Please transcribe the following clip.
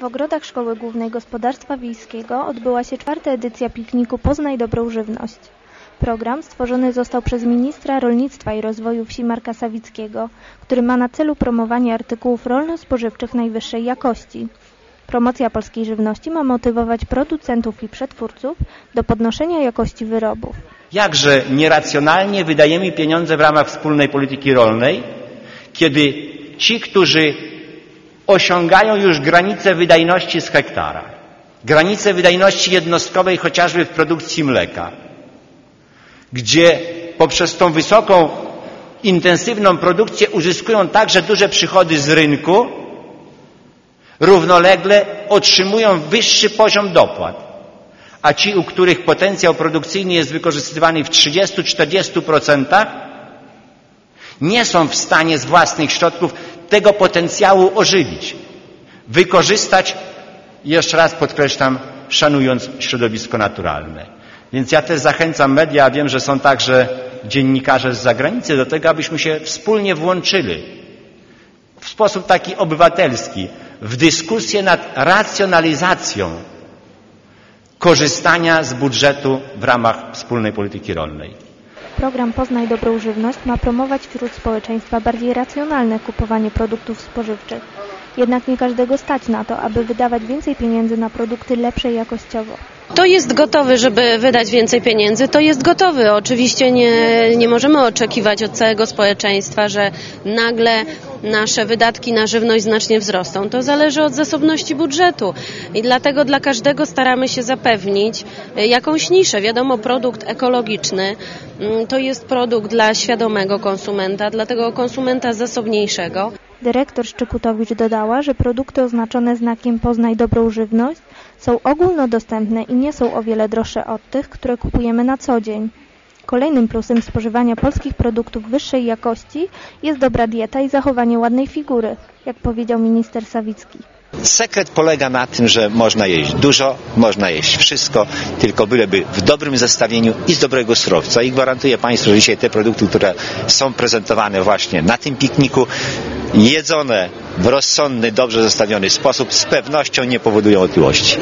W ogrodach Szkoły Głównej Gospodarstwa Wiejskiego odbyła się czwarta edycja pikniku Poznaj Dobrą Żywność. Program stworzony został przez ministra rolnictwa i rozwoju wsi Marka Sawickiego, który ma na celu promowanie artykułów rolno-spożywczych najwyższej jakości. Promocja polskiej żywności ma motywować producentów i przetwórców do podnoszenia jakości wyrobów. Jakże nieracjonalnie wydajemy pieniądze w ramach wspólnej polityki rolnej, kiedy ci, którzy osiągają już granicę wydajności z hektara, granicę wydajności jednostkowej chociażby w produkcji mleka, gdzie poprzez tą wysoką, intensywną produkcję uzyskują także duże przychody z rynku, równolegle otrzymują wyższy poziom dopłat. A ci, u których potencjał produkcyjny jest wykorzystywany w 30-40%, nie są w stanie z własnych środków tego potencjału ożywić, wykorzystać, jeszcze raz podkreślam, szanując środowisko naturalne. Więc ja też zachęcam media, wiem, że są także dziennikarze z zagranicy, do tego, abyśmy się wspólnie włączyli w sposób taki obywatelski w dyskusję nad racjonalizacją korzystania z budżetu w ramach wspólnej polityki rolnej. Program Poznaj Dobrą Żywność ma promować wśród społeczeństwa bardziej racjonalne kupowanie produktów spożywczych. Jednak nie każdego stać na to, aby wydawać więcej pieniędzy na produkty lepsze jakościowo. To jest gotowy, żeby wydać więcej pieniędzy, to jest gotowy. Oczywiście nie, nie możemy oczekiwać od całego społeczeństwa, że nagle nasze wydatki na żywność znacznie wzrosną. To zależy od zasobności budżetu i dlatego dla każdego staramy się zapewnić jakąś niszę. Wiadomo, produkt ekologiczny mm, to jest produkt dla świadomego konsumenta, dla tego konsumenta zasobniejszego. Dyrektor Szczykutowicz dodała, że produkty oznaczone znakiem Poznaj Dobrą Żywność są ogólnodostępne i nie są o wiele droższe od tych, które kupujemy na co dzień. Kolejnym plusem spożywania polskich produktów wyższej jakości jest dobra dieta i zachowanie ładnej figury, jak powiedział minister Sawicki. Sekret polega na tym, że można jeść dużo, można jeść wszystko, tylko byleby w dobrym zestawieniu i z dobrego surowca. I gwarantuję Państwu, że dzisiaj te produkty, które są prezentowane właśnie na tym pikniku, jedzone w rozsądny, dobrze zestawiony sposób, z pewnością nie powodują otyłości.